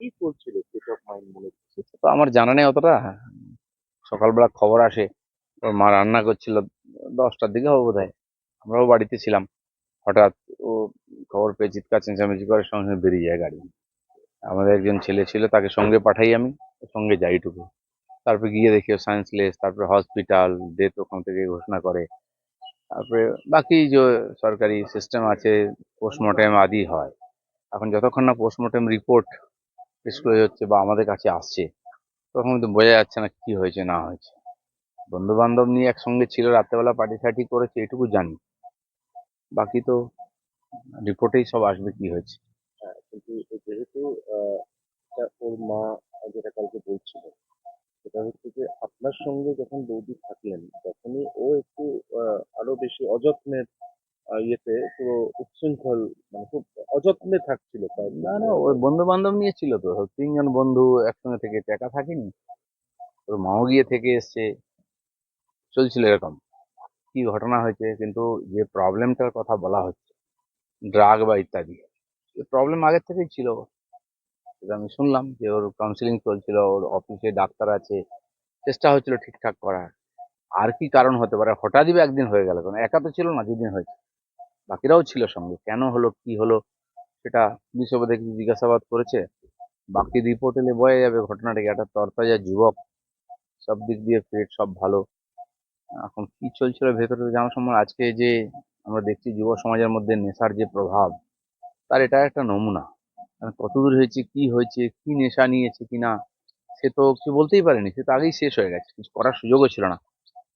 কি চলছিল তো আমার জানা নেই অতটা। সকালবেলা খবর আসে, ওর মা রান্না করছিল, দশটার দিকে হবে বোধ আমরাও বাড়িতে ছিলাম। হঠাৎ ও খবর পেয়ে চিৎকার, চেঁচামেচি করে, সঙ্গে বেরিয়ে যায় গাড়ি। আমাদের একজন ছেলে ছিল, তাকে সঙ্গে পাঠাই আমি সঙ্গে যাইটুকু তারপরে গিয়ে দেখি সায়েন্সলেস তারপরে হসপিটাল ডেথ ওখান থেকে ঘোষণা করে। তারপরে বাকি যে সরকারি সিস্টেম আছে পোস্টমর্টেম আদি হয়। এখন যতক্ষণ না পোস্টমর্টেম রিপোর্ট ডিসক্লোজ হচ্ছে বা আমাদের কাছে আসছে তখন তো বোঝা যাচ্ছে না কি হয়েছে না হয়েছে। বন্ধু বান্ধব নিয়ে একসঙ্গে ছিল রাত্রেবেলা পার্টি ফার্টি করেছে এটুকু জানি। বাকি তো রিপোর্টেই সব আসবে কি হয়েছে। হ্যাঁ, কিন্তু যেহেতু ওর মা যেটা কালকে বলছিল সেটা হচ্ছে যে আপনার সঙ্গে যখন বৌদি থাকলেন তখনই ও একটু আরও বেশি অযত্নের ইয়েতে পুরো উচ্ছৃঙ্খল মানে খুব অযত্নে থাকছিল তাই না না ওই বন্ধু বান্ধব নিয়ে ছিল তো। তিনজন বন্ধু একসঙ্গে থেকে একা থাকেনি। ওর মাও গিয়ে থেকে এসছে। চলছিল এরকম। কি ঘটনা হয়েছে? কিন্তু যে প্রবলেমটার কথা বলা হচ্ছে ড্রাগ বা ইত্যাদি প্রবলেম আগের থেকেই ছিল। সেটা আমি শুনলাম যে ওর কাউন্সিলিং চলছিল ওর অফিসে ডাক্তার আছে। চেষ্টা হচ্ছিল ঠিকঠাক করার। আর কি কারণ হতে পারে? হঠাৎই একদিন হয়ে গেল কেন? একা তো ছিল না দুদিন হয়েছে। বাকিরাও ছিল সঙ্গে। কেন হলো কি হলো? সেটা পুলিশ দেখি জিজ্ঞাসাবাদ করেছে। বাকি রিপোর্ট এলে বোঝা যাবে ঘটনাটা একটা তরতাজা যুবক। সব দিক দিয়ে ফিট সব ভালো। এখন কি চলছিল ভেতরে জানার সময় আজকে যে আমরা দেখছি যুব সমাজের মধ্যে নেশার যে প্রভাব, তার এটা একটা নমুনা। কতদূর হয়েছে, কি হয়েছে, কি নেশা নিয়েছে কি না, সে তো কিছু বলতেই পারেনি। সে তো আগেই শেষ হয়ে গেছে। কিছু করার সুযোগও ছিল না।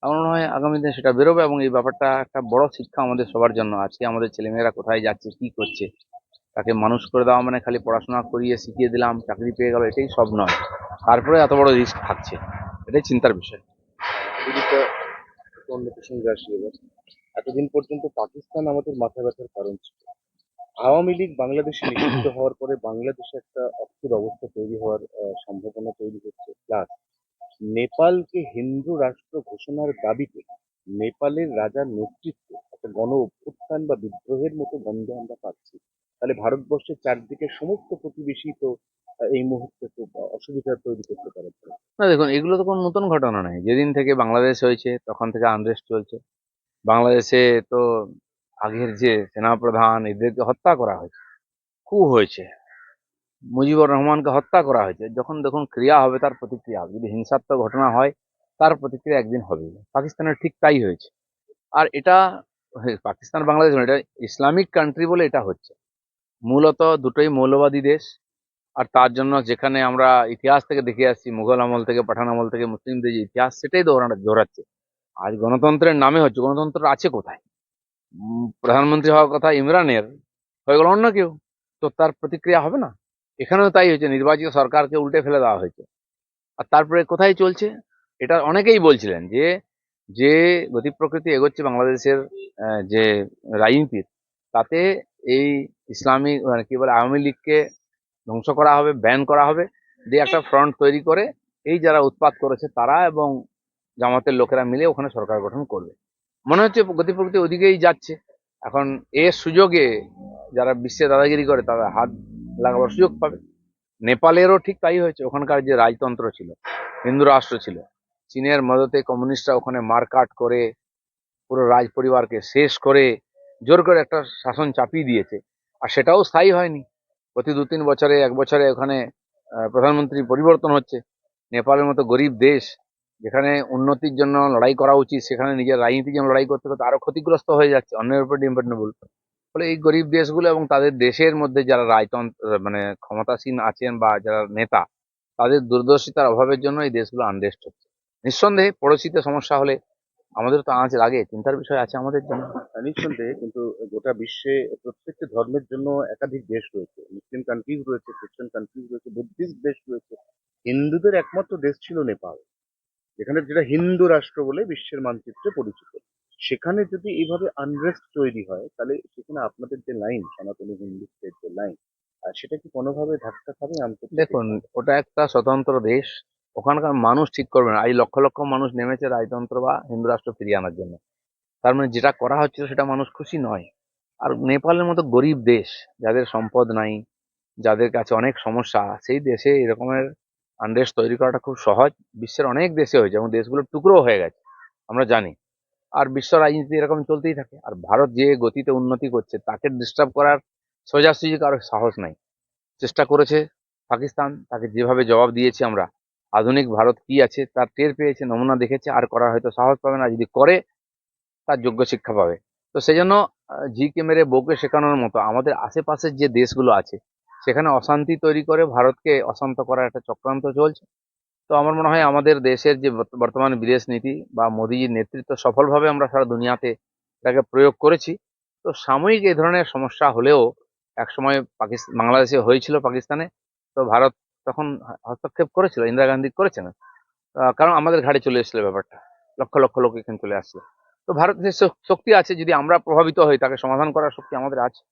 আমার মনে হয় আগামী দিনে সেটা বেরোবে এবং এই ব্যাপারটা একটা বড় শিক্ষা আমাদের সবার জন্য। আজকে আমাদের ছেলেমেয়েরা কোথায় যাচ্ছে, কি করছে তাকে মানুষ করে দেওয়া মানে খালি পড়াশোনা করিয়ে শিখিয়ে দিলাম, চাকরি পেয়ে গেল, এটাই সব নয়। তারপরে এত বড় রিস্ক থাকছে, এটাই চিন্তার বিষয়। এতদিন পর্যন্ত পাকিস্তান আমাদের মাথা ব্যথার কারণ ছিল। আওয়ামী লীগ বাংলাদেশে নিষিদ্ধ হওয়ার পরে বাংলাদেশে একটা অস্থির অবস্থা তৈরি হওয়ার সম্ভাবনা তৈরি হচ্ছে। প্লাস, নেপালকে হিন্দু রাষ্ট্র ঘোষণার দাবিতে নেপালের রাজার নেতৃত্বে একটা গণ অভ্যুত্থান বা বিদ্রোহের মতো গন্ধ আমরা পাচ্ছি। তাহলে ভারতবর্ষের চারদিকে সমস্ত প্রতিবেশী তো এই মুহূর্তে খুব অসুবিধা তৈরি করতে পারে। না, দেখুন, এগুলো তো কোনো নতুন ঘটনা নয়। যেদিন থেকে বাংলাদেশ হয়েছে, তখন থেকে আনরেস্ট চলছে। বাংলাদেশে তো আগের যে সেনাপ্রধান, এদেরকে হত্যা করা হয়েছে, কু হয়েছে, মুজিবুর রহমানকে হত্যা করা হয়েছে, যখন দেখুন ক্রিয়া হবে তার প্রতিক্রিয়া হবে। যদি হিংসাত্মক ঘটনা হয়, তার প্রতিক্রিয়া একদিন হবে পাকিস্তানের ঠিক তাই হয়েছে। আর এটা পাকিস্তান বাংলাদেশ এটা ইসলামিক কান্ট্রি বলে এটা হচ্ছে। মূলত দুটোই মৌলবাদী দেশ। আর তার জন্য যেখানে আমরা ইতিহাস থেকে দেখে আসছি, মুঘল আমল থেকে, পাঠান আমল থেকে, মুসলিমদের যে ইতিহাস, সেটাই দৌড়াচ্ছে। আজ গণতন্ত্রের নামে হচ্ছে, গণতন্ত্র আছে কোথায়? প্রধানমন্ত্রী হওয়ার কথা ইমরানের, হয়ে গেল অন্য কেউ। তো তার প্রতিক্রিয়া হবে না? এখানেও তাই হয়েছে, নির্বাচিত সরকারকে উল্টে ফেলে দেওয়া হয়েছে। আর তারপরে কোথায় চলছে? এটা অনেকেই বলছিলেন যে যে গতি প্রকৃতি এগোচ্ছে বাংলাদেশের যে রাজনীতির, তাতে এই ইসলামিক মানে কি বলে, আওয়ামী লীগকে ধ্বংস করা হবে ব্যান করা হবে, দিয়ে একটা ফ্রন্ট তৈরি করে এই যারা উৎপাত করেছে তারা এবং জামাতের লোকেরা মিলে ওখানে সরকার গঠন করবে। মনে হচ্ছে গতি প্রকৃতি ওদিকেই যাচ্ছে। এখন এর সুযোগে যারা বিশ্বে দাদাগিরি করে তারা হাত লাগাবার সুযোগ পাবে। নেপালেরও ঠিক তাই হয়েছে, ওখানকার যে রাজতন্ত্র ছিল, হিন্দু রাষ্ট্র ছিল, চীনের মদতে কমিউনিস্টরা ওখানে মারকাট করে, পুরো রাজ পরিবারকে শেষ করে জোর করে একটা শাসন চাপিয়ে দিয়েছে। আর সেটাও স্থায়ী হয়নি। প্রতি দু তিন বছরে, এক বছরে ওখানে প্রধানমন্ত্রী পরিবর্তন হচ্ছে। নেপালের মতো গরিব দেশ, যেখানে উন্নতির জন্য লড়াই করা উচিত, সেখানে নিজের রাজনীতির জন্য লড়াই করতে করতে আরও ক্ষতিগ্রস্ত হয়ে যাচ্ছে। অন্যের উপর ডিপেন্ডেবল ফলে এই গরিব দেশগুলো এবং তাদের দেশের মধ্যে যারা রাজতন্ত্র মানে ক্ষমতাসীন আছেন বা যারা নেতা, তাদের দূরদর্শিতার অভাবের জন্য এই দেশগুলো আনরেস্ট হচ্ছে। নিঃসন্দেহে পড়োশিতে সমস্যা হলে আমাদের তো আজ লাগে চিন্তার বিষয় আছে আমাদের জন্য। আহ, নিঃসন্দেহে কিন্তু গোটা বিশ্বে প্রত্যেকটি ধর্মের জন্য একাধিক দেশ রয়েছে। মুসলিম কান্ট্রিজ রয়েছে খ্রিস্টান কান্ট্রিজ রয়েছে বুদ্ধিস্ট দেশ রয়েছে। হিন্দুদের একমাত্র দেশ ছিল নেপাল যেখানে যেটা হিন্দু রাষ্ট্র বলে বিশ্বের মানচিত্রে পরিচিত। সেখানে যদি এইভাবে আনরেস্ট তৈরি হয় তাহলে সেখানে আপনাদের যে লাইন সনাতনী হিন্দুত্বের যে লাইন সেটা কি কোনোভাবে ধাক্কা খাবে? দেখুন ওটা একটা স্বতন্ত্র দেশ ওখানকার মানুষ ঠিক করবে না। আজ লক্ষ লক্ষ মানুষ নেমেছে রাজতন্ত্র বা হিন্দু রাষ্ট্র ফিরিয়ে আনার জন্য। তার মানে যেটা করা হচ্ছিল সেটা মানুষ খুশি নয়। আর নেপালের মতো গরিব দেশ, যাদের সম্পদ নাই, যাদের কাছে অনেক সমস্যা, সেই দেশে এরকমের আনরেস্ট তৈরি করাটা খুব সহজ। বিশ্বের অনেক দেশে হয়েছে এবং দেশগুলো টুকরো হয়ে গেছে, আমরা জানি। আর বিশ্ব রাজনীতি এরকম চলতেই থাকে। আর ভারত যে গতিতে উন্নতি করছে, তাকে ডিস্টার্ব করার সোজাসুজি কারও সাহস নাই। চেষ্টা করেছে পাকিস্তান, তাকে যেভাবে জবাব দিয়েছি আমরা আধুনিক ভারত কি আছে তার টের পেয়েছে নমুনা দেখেছে আর করার হয়তো সাহস পাবে না যদি করে তার যোগ্য শিক্ষা পাবে। তো সেই জন্য আহ, ঝিকে মেরে বউকে শেখানোর মতো আমাদের আশেপাশের যে দেশগুলো আছে সেখানে অশান্তি তৈরি করে ভারতকে অশান্ত করার একটা চক্রান্ত চলছে। তো আমার মনে হয় আমাদের দেশের যে বর্তমান বিদেশ নীতি বা মোদিজির নেতৃত্ব সফলভাবে আমরা সারা দুনিয়াতে এটাকে প্রয়োগ করেছি। তো সাময়িক এই ধরনের সমস্যা হলেও একসময় পাকিস্তান বাংলাদেশে হয়েছিল পাকিস্তানে। তো ভারত তখন হস্তক্ষেপ করেছিল, ইন্দিরা গান্ধী করেছেন। কারণ আমাদের ঘাড়ে চলে এসেছিল ব্যাপারটা। লক্ষ লক্ষ লোক এখানে চলে আসলো তো ভারতের যে শক্তি আছে, যদি আমরা প্রভাবিত হই, তাকে সমাধান করার শক্তি আমাদের আছে।